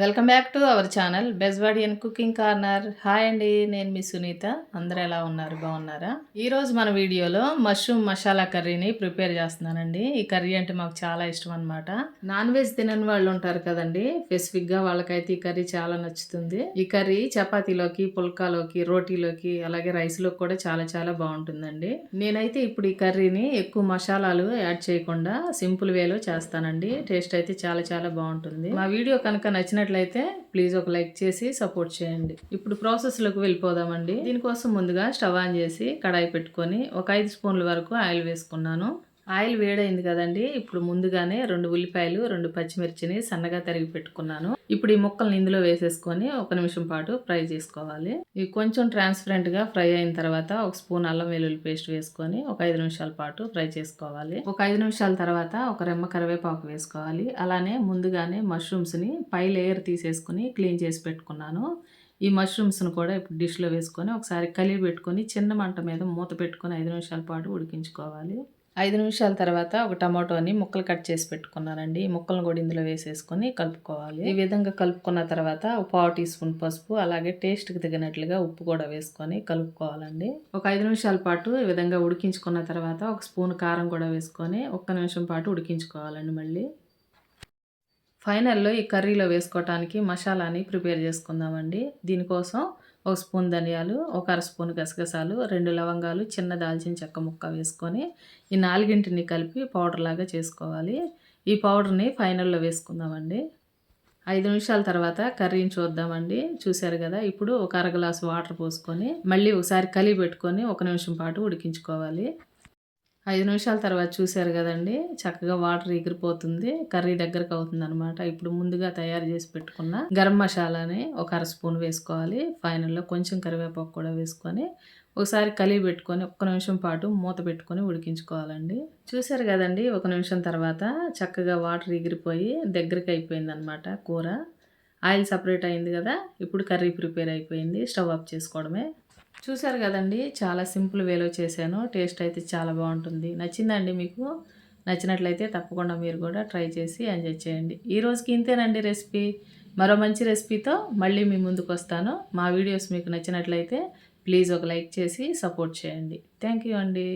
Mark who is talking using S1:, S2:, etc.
S1: Welcome back to our channel Bejwadi and cooking corner. Hi అండి నేను మీ సునీత. అందరూ ఎలా ఉన్నారు? బాగున్నారా? ఈరోజు మన వీడియోలో మష్రూమ్ మసాలా కర్రీని ప్రిపేర్ చేస్తున్నానండి. ఈ కర్రీ అంటే మాకు చాలా ఇష్టం అనమాట నాన్ వెజ్ తినని వాళ్ళు ఉంటారు కదండి. స్పెసిఫిక్గా వాళ్ళకైతే ఈ కర్రీ చాలా నచ్చుతుంది. ఈ కర్రీ చపాతీలోకి పుల్కాలోకి రోటీలోకి అలాగే రైస్లోకి కూడా చాలా చాలా బాగుంటుందండి. నేనైతే ఇప్పుడు ఈ కర్రీని ఎక్కువ మసాలాలు యాడ్ చేయకుండా సింపుల్ వేలో చేస్తానండి. టేస్ట్ అయితే చాలా చాలా బాగుంటుంది. మా వీడియో కనుక నచ్చిన నచ్చినట్లయితే ప్లీజ్ ఒక లైక్ చేసి సపోర్ట్ చేయండి. ఇప్పుడు ప్రాసెస్లోకి వెళ్ళిపోదామండి. దీనికోసం ముందుగా స్టవ్ ఆన్ చేసి కడాయి పెట్టుకొని ఒక ఐదు స్పూన్ల వరకు ఆయిల్ వేసుకున్నాను. ఆయిల్ వేడైంది కదండి. ఇప్పుడు ముందుగానే రెండు ఉల్లిపాయలు రెండు పచ్చిమిర్చిని సన్నగా తరిగి పెట్టుకున్నాను. ఇప్పుడు ఈ ముక్కల్ని ఇందులో వేసేసుకొని ఒక నిమిషం పాటు ఫ్రై చేసుకోవాలి. ఇవి కొంచెం ట్రాన్స్పరెంట్గా ఫ్రై అయిన తర్వాత ఒక స్పూన్ అల్లం వెల్లుల్లి పేస్ట్ వేసుకొని ఒక ఐదు నిమిషాల పాటు ఫ్రై చేసుకోవాలి. ఒక ఐదు నిమిషాల తర్వాత ఒక రెమ్మ కరివేపాకు వేసుకోవాలి. అలానే ముందుగానే మష్రూమ్స్ని పై లేయర్ తీసేసుకుని క్లీన్ చేసి పెట్టుకున్నాను. ఈ మష్రూమ్స్ను కూడా ఇప్పుడు డిష్లో వేసుకొని ఒకసారి కలిపి పెట్టుకొని చిన్న మంట మీద మూత పెట్టుకొని ఐదు నిమిషాల పాటు ఉడికించుకోవాలి. ఐదు నిమిషాల తర్వాత ఒక టమాటోని ముక్కలు కట్ చేసి పెట్టుకున్నానండి. ముక్కలను కూడా ఇందులో వేసేసుకొని కలుపుకోవాలి. ఈ విధంగా కలుపుకున్న తర్వాత ఒక పావు టీ స్పూన్ పసుపు అలాగే టేస్ట్కి తగినట్లుగా ఉప్పు కూడా వేసుకొని కలుపుకోవాలండి. ఒక ఐదు నిమిషాల పాటు ఈ విధంగా ఉడికించుకున్న తర్వాత ఒక స్పూన్ కారం కూడా వేసుకొని ఒక్క నిమిషం పాటు ఉడికించుకోవాలండి మళ్ళీ. ఫైనల్లో ఈ కర్రీలో వేసుకోవటానికి మసాలాని ప్రిపేర్ చేసుకుందామండి. దీనికోసం ఒక స్పూన్ ధనియాలు ఒక అర స్పూన్ గసగసాలు రెండు లవంగాలు చిన్న దాల్చిన చెక్క ముక్క వేసుకొని ఈ నాలుగింటిని కలిపి పౌడర్ లాగా చేసుకోవాలి. ఈ పౌడర్ని ఫైనల్లో వేసుకుందామండి. ఐదు నిమిషాల తర్వాత కర్రీని చూద్దామండి. చూశారు కదా ఇప్పుడు ఒక అర గ్లాసు వాటర్ పోసుకొని మళ్ళీ ఒకసారి కలిపి పెట్టుకొని ఒక నిమిషం పాటు ఉడికించుకోవాలి. ఐదు నిమిషాల తర్వాత చూశారు కదండి. చక్కగా వాటర్ ఎగిరిపోతుంది. కర్రీ దగ్గరకు అవుతుంది అనమాట ఇప్పుడు ముందుగా తయారు చేసి పెట్టుకున్న గరం మసాలాని ఒక అర స్పూన్ వేసుకోవాలి. ఫైనల్లో కొంచెం కరివేపాకు కూడా వేసుకొని ఒకసారి కలిగి పెట్టుకొని ఒక్క నిమిషం పాటు మూత పెట్టుకొని ఉడికించుకోవాలండి. చూశారు కదండి ఒక నిమిషం తర్వాత చక్కగా వాటర్ ఎగిరిపోయి దగ్గరికి అయిపోయింది అనమాట కూర. ఆయిల్ సపరేట్ అయింది కదా ఇప్పుడు కర్రీ ప్రిపేర్ అయిపోయింది. స్టవ్ ఆఫ్ చేసుకోవడమే. చూసారు కదండి చాలా సింపుల్ వేలో చేశాను. టేస్ట్ అయితే చాలా బాగుంటుంది. నచ్చిందండి మీకు? నచ్చినట్లయితే తప్పకుండా మీరు కూడా ట్రై చేసి ఎంజాయ్ చేయండి. ఈ రోజుకి ఇంతేనండి రెసిపీ. మరో మంచి రెసిపీతో మళ్ళీ మీ ముందుకు వస్తాను. మా వీడియోస్ మీకు నచ్చినట్లయితే ప్లీజ్ ఒక లైక్ చేసి సపోర్ట్ చేయండి. థ్యాంక్ యూ అండి.